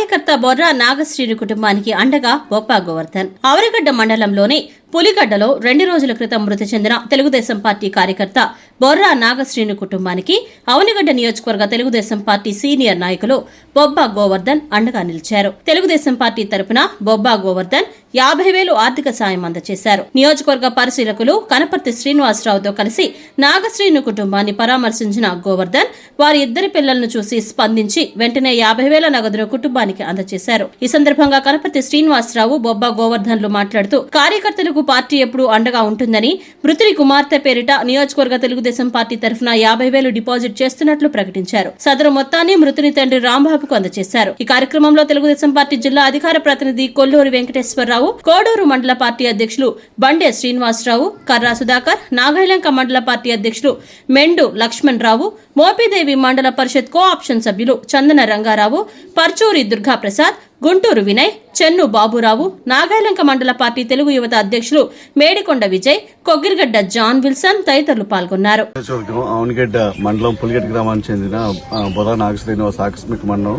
కార్యకర్త బొర్రా నాగశ్రీని కుటుంబానికి అండగా బొప్పా గోవర్ధన్. ఆవరగడ్డ మండలంలోని పులిగడ్డలో రెండు రోజుల క్రితం మృతి చెందిన తెలుగుదేశం పార్టీ కార్యకర్త బొర్రా నాగశ్రీని కుటుంబానికి అవనిగడ్డ నియోజకవర్గ తెలుగుదేశం పార్టీ సీనియర్ నాయకులు బొబ్బా గోవర్ధన్ అండగా నిలిచారు. తెలుగుదేశం పార్టీ తరపున బొబ్బా గోవర్ధన్ యాభై వేలు ఆర్థిక సాయం అందజేశారు. నియోజకవర్గ పరిశీలకులు కనపర్తి శ్రీనివాసరావుతో కలిసి నాగశ్రీను కుటుంబాన్ని పరామర్శించిన గోవర్ధన్ వారి ఇద్దరి పిల్లలను చూసి స్పందించి వెంటనే యాభై వేల నగదును కుటుంబానికి అందజేశారు. ఈ సందర్భంగా కనపర్తి శ్రీనివాసరావు బొబ్బా గోవర్ధన్లు మాట్లాడుతూ కార్యకర్తలకు పార్టీ ఎప్పుడూ అండగా ఉంటుందని మృతుడి కుమార్తె పేరిట నియోజకవర్గ తెలుగుదేశం పార్టీ తరఫున యాభై వేలు డిపాజిట్ చేస్తున్నట్లు ప్రకటించారు. సదరు మొత్తాన్ని మృతుని తండ్రి రాంబాబుకు అందజేశారు. ఈ కార్యక్రమంలో తెలుగుదేశం పార్టీ జిల్లా అధికార ప్రతినిధి కొల్లూరి వెంకటేశ్వరరావు కోడూరు మండల పార్టీ అధ్యక్షులు బండే శ్రీనివాసరావు కర్రా సుధాకర్ నాగైలంక మండల పార్టీ అధ్యక్షులు మెండు లక్ష్మణ్ రావు మోపిదేవి మండల పరిషత్ కో ఆప్షన్ సభ్యులు చందన రంగారావు పర్చూరి దుర్గాప్రసాద్ గుంటూరు వినయ్ చెన్ను బాబురావు నాగాలంక మండల పార్టీ తెలుగు యువత అధ్యక్షులు మేడికొండ విజయ్ కొగ్గిరిగడ్డ జాన్ విల్సన్ తదితరులు పాల్గొన్నారు. నియోజకవర్గం మండలం పులిగడ్డ గ్రామానికి చెందిన ఆ, బొర్రా నాగ శ్రీనివాస్ ఆకస్మిక మండలం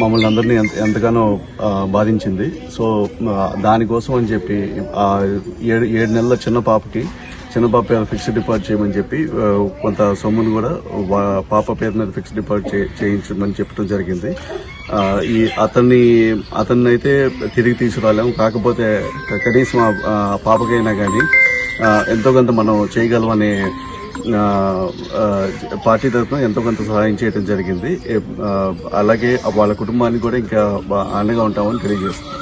మమ్మల్ని అందరినీ ఎంతగానో బాధించింది. సో దానికోసం అని చెప్పి ఏడు ఏడు నెలల చిన్న పాపకి చిన్న పాప పేరు ఫిక్స్డ్ డిపాజిట్ చేయమని చెప్పి కొంత సొమ్మును కూడా పాప పేరు మీద ఫిక్స్డ్ డిపాజిట్ చేయించమని చెప్పడం జరిగింది. ఈ అతన్ని అతన్ని అయితే తిరిగి తీసుకురాలేము. కాకపోతే కనీసం ఆ పాపకైనా కానీ ఎంతో కొంత మనం చేయగలమనే పార్టీ తరఫున ఎంతో కొంత సహాయం చేయడం జరిగింది. అలాగే వాళ్ళ కుటుంబానికి కూడా ఇంకా బా- అండగా ఉంటామని తెలియజేస్తుంది